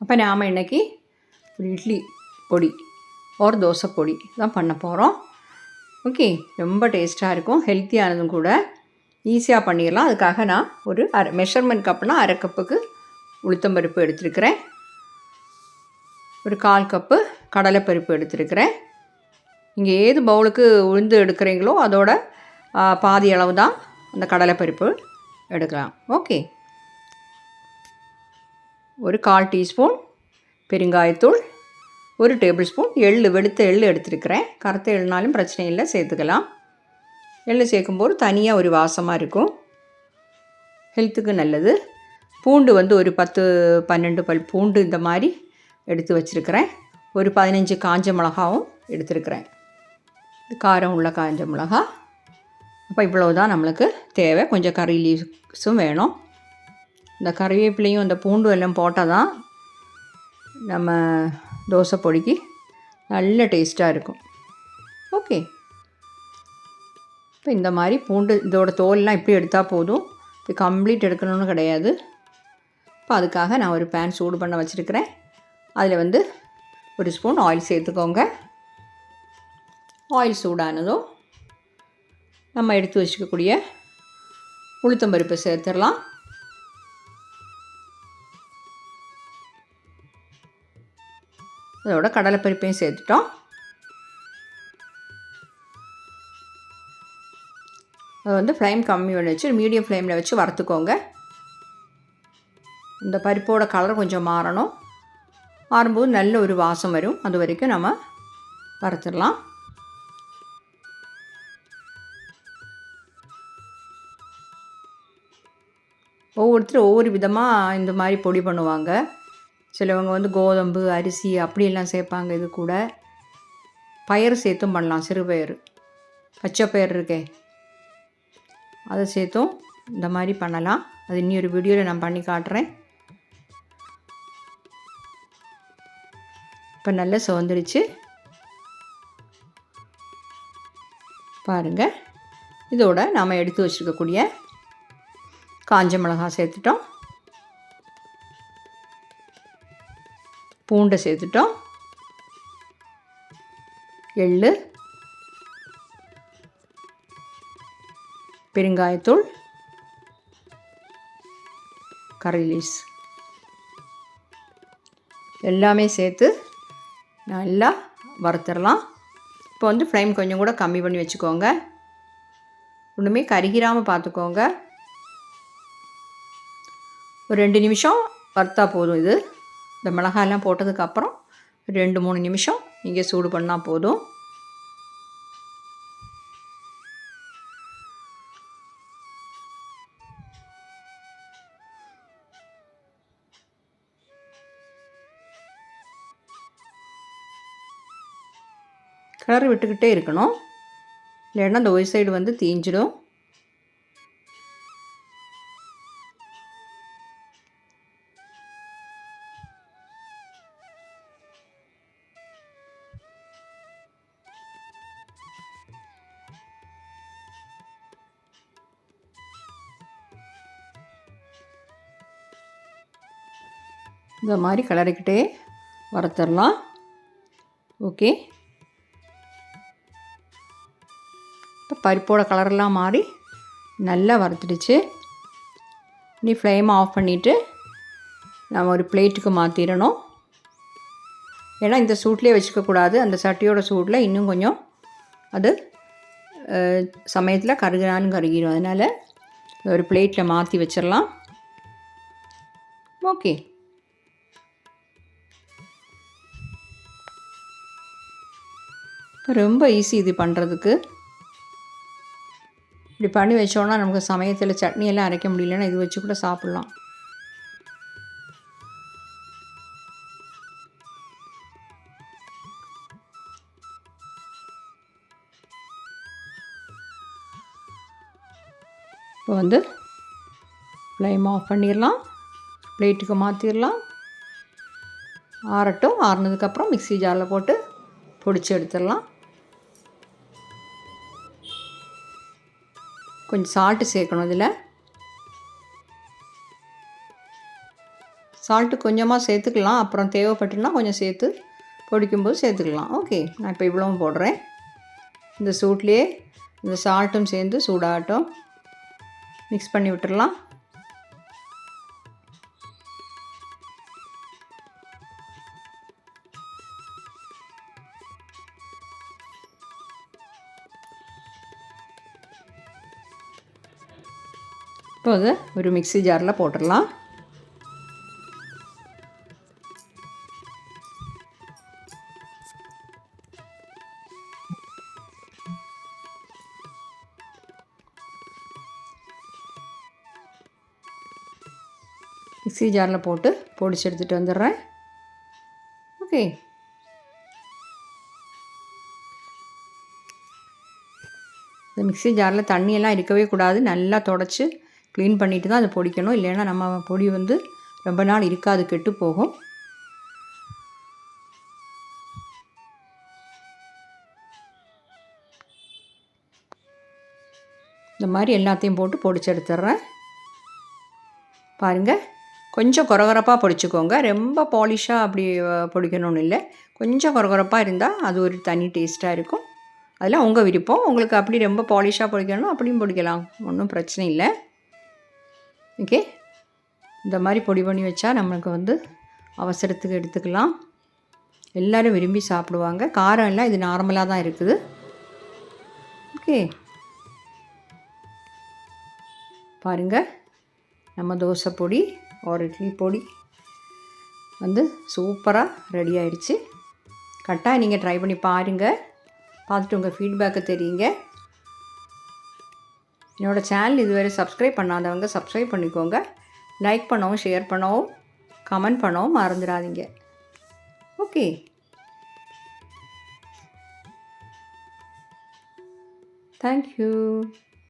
அப்போ நாம் இன்றைக்கி ஒரு இட்லி பொடி ஒரு தோசை பொடி தான் பண்ண போகிறோம் ஓகே ரொம்ப டேஸ்ட்டாக இருக்கும். ஹெல்த்தியானதும் கூட ஈஸியாக பண்ணிடலாம். அதுக்காக நான் ஒரு அரை மெஷர்மெண்ட் கப்னா அரை கப்புக்கு உளுத்தம்பருப்பு எடுத்துருக்கிறேன். ஒரு கால் கப்பு கடலைப்பருப்பு எடுத்துருக்கிறேன். நீங்கள் ஏது பவுலுக்கு உளுந்து எடுக்கிறீங்களோ அதோட பாதி அளவு தான் அந்த கடலைப்பருப்பு எடுக்கலாம். ஓகே ஒரு கால் டீஸ்பூன் பெருங்காயத்தூள் ஒரு டேபிள் ஸ்பூன் எள்ளு வெளுத்த எள் எடுத்துருக்கிறேன். கருத்த எள்னாலும் பிரச்சனை இல்லை சேர்த்துக்கலாம். எள்ளு சேர்க்கும்போது தனியாக ஒரு வாசமாக இருக்கும். ஹெல்த்துக்கு நல்லது. பூண்டு வந்து ஒரு பத்து பன்னெண்டு பல் பூண்டு இந்த மாதிரி எடுத்து வச்சுருக்கிறேன். ஒரு பதினஞ்சு காஞ்ச மிளகாவும் எடுத்துருக்கிறேன். இது காரம் உள்ள காஞ்ச மிளகா. அப்போ இவ்வளோ தான் நம்மளுக்கு தேவை. கொஞ்சம் கறி லீவ்ஸும் வேணும். இந்த கறிவேப்பிலையும் இந்த பூண்டு எல்லாம் போட்டால் தான் நம்ம தோசை பொடிக்கு நல்ல டேஸ்ட்டாக இருக்கும். ஓகே இப்போ இந்த மாதிரி பூண்டு இதோட தோல்லாம் இப்படி எடுத்தால் போதும். இது கம்ப்ளீட் எடுக்கணும்னு கிடையாது. இப்போ அதுக்காக நான் ஒரு பேன் சூடு பண்ண வச்சுருக்கிறேன். அதில் வந்து ஒரு ஸ்பூன் ஆயில் சேர்த்துக்கோங்க. ஆயில் சூடானதும் நம்ம எடுத்து வச்சுக்கக்கூடிய உளுத்தம்பருப்பு சேர்த்துடலாம். அதோட கடலைப்பருப்பையும் சேர்த்துட்டோம். அதை வந்து ஃப்ளேம் கம்மி பண்ணி வச்சு மீடியம் ஃப்ளேமில் வச்சு வறுத்துக்கோங்க. இந்த பருப்போட கலர் கொஞ்சம் மாறணும். மாறும்போது நல்ல ஒரு வாசம் வரும். அது வரைக்கும் நம்ம வறுத்துடலாம். ஒவ்வொருத்தரும் ஒவ்வொரு விதமாக இந்த மாதிரி பொடி பண்ணுவாங்க. சிலவங்க வந்து கோதம்பு அரிசி அப்படியெல்லாம் சேர்ப்பாங்க இது கூட. பயிர் சேர்த்தும் பண்ணலாம் சிறுபயிறு பச்சை பயிர் இருக்கே. அதை சேர்த்தும் இந்த மாதிரி பண்ணலாம். அது இனி ஒரு வீடியோவில் நான் பண்ணி காட்டுறேன். இப்போ நல்லா சிவந்துருச்சு. பாருங்கள் இதோட நாம் எடுத்து வச்சுருக்கக்கூடிய காஞ்ச மிளகாய் சேர்த்துட்டோம். பூண்டை சேர்த்துட்டோம். எள்ளு. பெருங்காயத்தூள். கறி லீஸ் எல்லாமே சேர்த்து நல்லா வறுத்துடலாம் இப்போ வந்து ஃப்ளேம் கொஞ்சம் கூட கம்மி பண்ணி வச்சுக்கோங்க. ஒன்றுமே கருகிராமல் பார்த்துக்கோங்க. ஒரு ரெண்டு நிமிஷம் வறுத்தா போதும் இது. இந்த மிளகாயெல்லாம் போட்டதுக்கப்புறம் ரெண்டு மூணு நிமிஷம் இங்கே சூடு பண்ணால் போதும். கிளறி விட்டுக்கிட்டே இருக்கணும். இல்லைன்னா அந்த ஒரு சைடு வந்து தீஞ்சிடும். இந்த மாதிரி கிளறிக்கிட்டே வறுத்துடலாம். ஓகே. இப்போ பருப்போட கலரெல்லாம் மாறி நல்லா வறுத்துடுச்சு. நீ ஃப்ளேம் ஆஃப் பண்ணிவிட்டு நம்ம ஒரு பிளேட்டுக்கு மாற்றிடணும் ஏன்னா இந்த சூட்லேயே வச்சுக்கக்கூடாது அந்த சட்டியோட சூட்டில் இன்னும் கொஞ்சம் அது சமயத்தில் கருகினாலும் கருகிடும். அதனால் ஒரு பிளேட்டில் மாற்றி வச்சிடலாம். ஓகே. ரொம்ப ஈஸி இது பண்ணுறதுக்கு இப்படி பண்ணி வச்சோன்னா நமக்கு சமயத்தில் சட்னி எல்லாம் அரைக்க முடியலன்னா இது வச்சு கூட சாப்பிட்லாம். இப்போ வந்து ஃப்ளேம் ஆஃப் பண்ணிடலாம். பிளேட்டுக்கு மாற்றிடலாம் ஆறட்டும். ஆறுனதுக்கப்புறம் மிக்சி ஜாரில் போட்டு பொடிச்சு எடுத்துடலாம். கொஞ்சம் சால்ட்டு சேர்க்கணும் இதில். சால்ட்டு கொஞ்சமாக சேர்த்துக்கலாம். அப்புறம் தேவைப்பட்டுனா கொஞ்சம் சேர்த்து பொடிக்கும்போது சேர்த்துக்கலாம். ஓகே நான் இப்போ இவ்வளவும் போடுறேன். இந்த சூட்லேயே இந்த சால்ட்டும் சேர்ந்து சூடாகட்டும். மிக்ஸ் பண்ணி விட்டுடலாம் இப்போ அதை ஒரு மிக்ஸி ஜாரில் போட்டுடலாம். மிக்ஸி ஜாரில் போட்டு பொடிச்சு எடுத்துகிட்டு வந்துடுறேன். ஓகே. இந்த மிக்ஸி ஜாரில் தண்ணியெல்லாம் இருக்கவே கூடாது. நல்லா தொடச்சி க்ளீன் பண்ணிட்டு தான் அதை பொடிக்கணும். இல்லைன்னா நம்ம பொடி வந்து ரொம்ப நாள் இருக்காது கெட்டு போகும். இந்த மாதிரி எல்லாத்தையும் போட்டு பொடிச்சு எடுத்துட்றேன். பாருங்கள் கொஞ்சம் குறகுறப்பாக பொடிச்சுக்கோங்க. ரொம்ப பாலிஷாக அப்படி பொடிக்கணும்னு இல்லை. கொஞ்சம் குறகுறப்பாக இருந்தால் அது ஒரு தனி டேஸ்ட்டாக இருக்கும். அதெல்லாம் உங்கள் விருப்பம். உங்களுக்கு அப்படி ரொம்ப பாலிஷாக பொடிக்கணும் அப்படியும் பொடிக்கலாம். ஒன்றும் பிரச்சனை இல்லை. ஓகே? இந்த மாதிரி பொடி பண்ணி வச்சா நம்மளுக்கு வந்து அவசரத்துக்கு எடுத்துக்கலாம். எல்லோரும் விரும்பி சாப்பிடுவாங்க. காரம் எல்லாம் இது நார்மலாக தான் இருக்குது. ஓகே? பாருங்கள் நம்ம தோசை பொடி ஒரு இட்லி பொடி வந்து சூப்பராக ரெடி ஆயிடுச்சு. கரெக்டாக நீங்கள் ட்ரை பண்ணி பாருங்கள் பார்த்துட்டு உங்கள் ஃபீட்பேக்கை தெரியுங்க. என்னோடய சேனல் இதுவரை சப்ஸ்கிரைப் பண்ணாதவங்க சப்ஸ்கிரைப் பண்ணிக்கோங்க. லைக் பண்ணவும் ஷேர் பண்ணவும் கமெண்ட் பண்ணவும் மறந்துடாதீங்க. Okay thank you